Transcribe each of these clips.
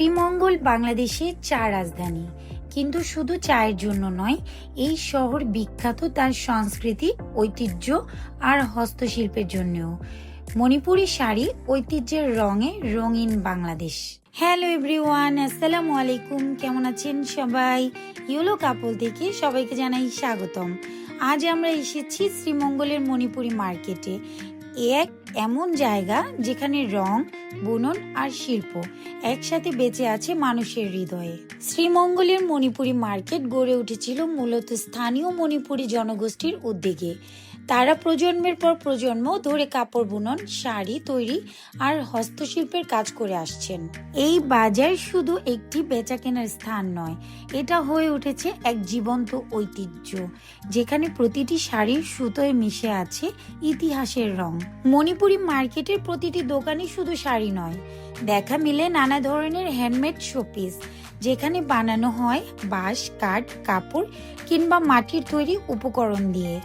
শ্রীমঙ্গল বাংলাদেশের চা রাজধানী। কিন্তু শুধু চায়ের জন্য নয়, এই শহর বিখ্যাত তার সংস্কৃতি, ঐতিহ্য আর হস্তশিল্পের জন্যও। মণিপুরি শাড়ি ঐতিহ্যের রঙে রঙিন বাংলাদেশ। হ্যালো এভরিওয়ান, আসসালামু আলাইকুম। কেমন আছেন সবাই? ইউলো কাপল থেকে সবাইকে জানাই স্বাগতম। আজ আমরা এসেছি শ্রীমঙ্গলের মণিপুরি মার্কেটে। এক এমন জায়গা যেখানে রং, বুনন আর শিল্প একসাথে বেঁচে আছে মানুষের হৃদয়ে। শ্রীমঙ্গলের মণিপুরি মার্কেট গড়ে উঠেছিল মূলত স্থানীয় মণিপুরি জনগোষ্ঠীর উদ্যোগে। তারা প্রজন্মের পর প্রজন্ম ধরে কাপড় বুনন, শাড়ি তৈরি আর হস্তশিল্পের কাজ করে আসছেন। এই বাজার শুধু একটি বেচা কেনার স্থান নয়, এটা হয়ে উঠেছে এক জীবন্ত ঐতিহ্য, যেখানে প্রতিটি শাড়ির সুতোয় মিশে আছে ইতিহাসের রং। মণিপুরি মার্কেটের প্রতিটি দোকানই শুধু শাড়ি নয়, দেখা মিলে নানা ধরনের হ্যান্ডমেড শোপিস যেখানে বানানো হয় বাঁশ, কাঠ, কাপড় কিংবা মাটির তৈরি উপকরণ দিয়ে।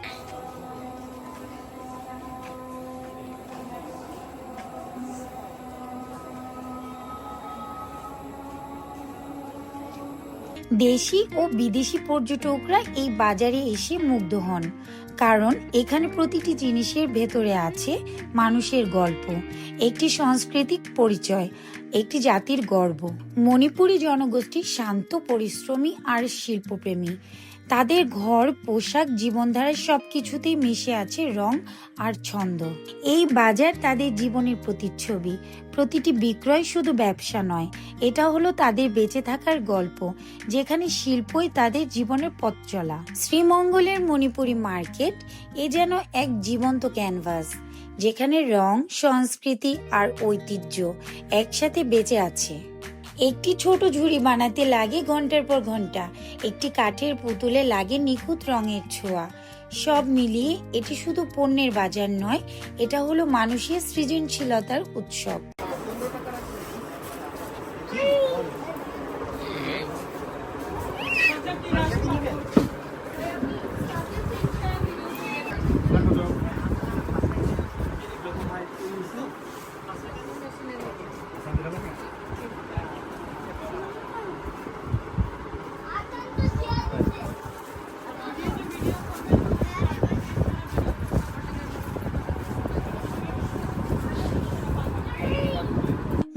দেশি ও বিদেশি পর্যটকরা এই বাজারে এসে মুগ্ধ হন। কারণ এখানে প্রতিটি জিনিসের ভেতরে আছে মানুষের গল্প, একটি সাংস্কৃতিক পরিচয়, একটি জাতির গর্ব। মণিপুরী জনগোষ্ঠী শান্ত, পরিশ্রমী আর শিল্পপ্রেমী। তাদের ঘর, পোশাক, জীবনধারায় সবকিছুতেই মিশে আছে রং আর ছন্দ। এই বাজার তাদের জীবনের প্রতিচ্ছবি। প্রতিটি বিক্রয় শুধু ব্যবসা নয় এটা হলো তাদের বেঁচে থাকার গল্প, যেখানে শিল্পই তাদের জীবনের পথ চলা। শ্রীমঙ্গলের মণিপুরি মার্কেট এ যেন এক জীবন্ত ক্যানভাস, যেখানে রং, সংস্কৃতি আর ঐতিহ্য একসাথে বেঁচে আছে। একটি ছোট ঝুড়ি বানাতে লাগে ঘণ্টার পর ঘণ্টা, একটি কাঠের পুতুলে লাগে নিখুঁত রঙের ছোঁয়া। সব মিলিয়ে এটি শুধু পণ্যের বাজার নয়, এটা হলো মানুষের সৃজনশীলতার উৎসব।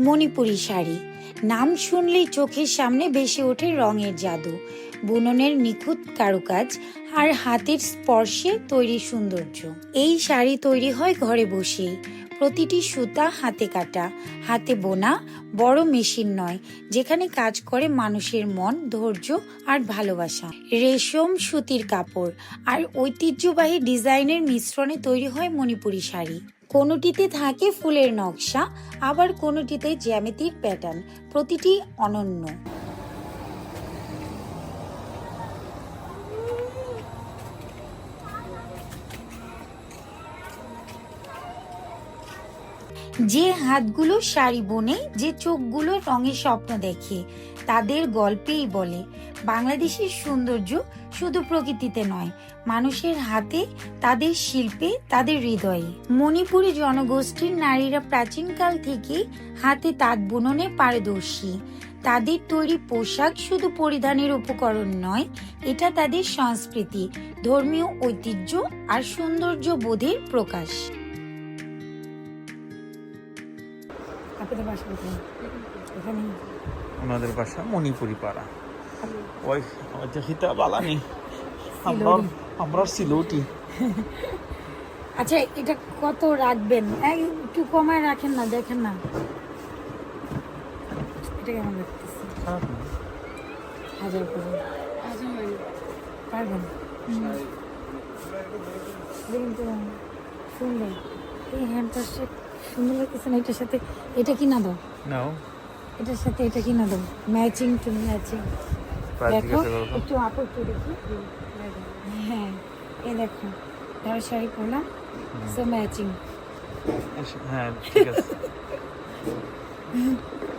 মণিপুরি শাড়ি। নাম শুনলেই চোখের সামনে ভেসে ওঠে রঙের জাদু। বুননের নিখুঁত কারুকাজ আর হাতের স্পর্শে তৈরি সৌন্দর্য। এই শাড়ি তৈরি হয় ঘরে বসেই। প্রতিটি সুতা হাতে কাটা। হাতে বোনা বড় মেশিন নয়, যেখানে কাজ করে মানুষের মন, ধৈর্য আর ভালোবাসা। রেশম সুতির কাপড় আর ঐতিহ্যবাহী ডিজাইনের মিশ্রণে তৈরি হয় মণিপুরি শাড়ি। কোনোটিতে থাকে ফুলের নকশা, আবার কোনোটিতে জ্যামিতির প্যাটার্ন। প্রতিটি অনন্য। যে হাতগুলো শাড়ি বোনে, যে চোখগুলো রঙের স্বপ্ন দেখে, তাদের গল্পেই বলে, বাংলাদেশের সৌন্দর্য শুধু প্রকৃতিতে নয়, মানুষের হাতে, তাদের শিল্পে, তাদের হৃদয়ে। মণিপুরী জনগোষ্ঠীর নারীরা প্রাচীনকাল থেকে হাতে তাঁত বুননে পারদর্শী। তাদের তৈরি পোশাক শুধু পরিধানের উপকরণ নয়, এটা তাদের সংস্কৃতি, ধর্মীয় ঐতিহ্য আর সৌন্দর্য বোধের প্রকাশ। আপনাদের বাসা কোথায়? এখানে। ওনাদের বাসা মণিপুরি পাড়া ওই আমাদের হিতা বালানি। আমরা আমরা সিলৌটি। আচ্ছা এটা কত রাখবেন? একটু কমায় রাখেন না দেখেন না। এটা কেমন লাগতেছে? হাজার করে। পারবেন? সুন্দর। এই হ্যান্ডটা সুন্দর লাগতেছে না এটার সাথে এটা কিনা দাও? নাও। এটার সাথে এটা কিনা দাও? ম্যাচিং টু ম্যাচিং দেখো একটু আপু একটু দেখি। হ্যাঁ এই দেখো ধরো শাড়ি পরলাম সো ম্যাচিং হ্যাঁ ঠিক আছে।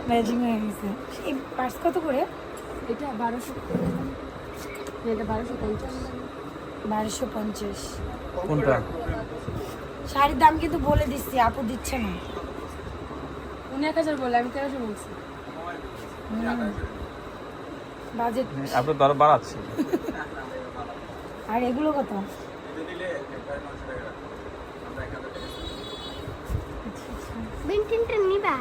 ম্যাচিং হয়ে গেছে। এই পার্স কত করে? এটা বারোশো এটা বারোশো পঞ্চাশ। বারোশো পঞ্চাশ। কোনটা? শাড়ির দাম কিন্তু বলে দিচ্ছি আপু দিচ্ছে না। উনি এক হাজার বলে আমি তেরোশো বলছি। বাজেট। আপনার দর বাড়াচ্ছে আর এগুলো কত? নিবা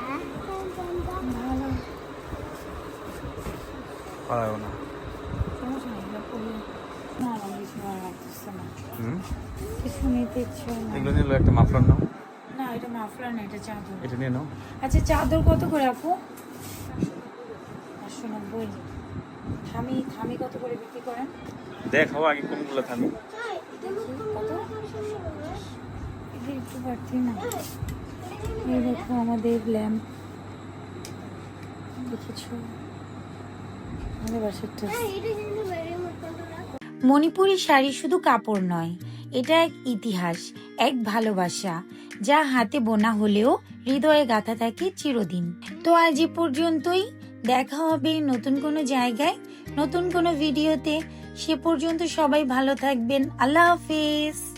পারাবো না সমস্যা নেই, এগুলো পরে- না, না, বেশি না। কিছু নিতে ইচ্ছে না। এগুলো নিলো একটা মাফলার নাও। না, এটা মাফলার না, এটা চাদর। এটা নিয়ে নাও। আচ্ছা চাদর কত করে আপু? পাঁচশো নব্বই। থামি থামি কত করে বিক্রি করেন? দেখাও আগে কোনগুলো থামি। কত? একটু বাড়তি না। এই দেখো আমাদের ল্যাম্প। দেখেছ? আমাদের বাসারটা। মণিপুরি শাড়ি শুধু কাপড় নয়, এটা এক ইতিহাস, এক ভালোবাসা, যা হাতে বোনা হলেও হৃদয়ে গাঁথা থাকে চিরদিন। তো আজ এ পর্যন্তই, দেখা হবে নতুন কোনো জায়গায়, নতুন কোনো ভিডিওতে। সে পর্যন্ত সবাই ভালো থাকবেন। আল্লাহ হাফিজ।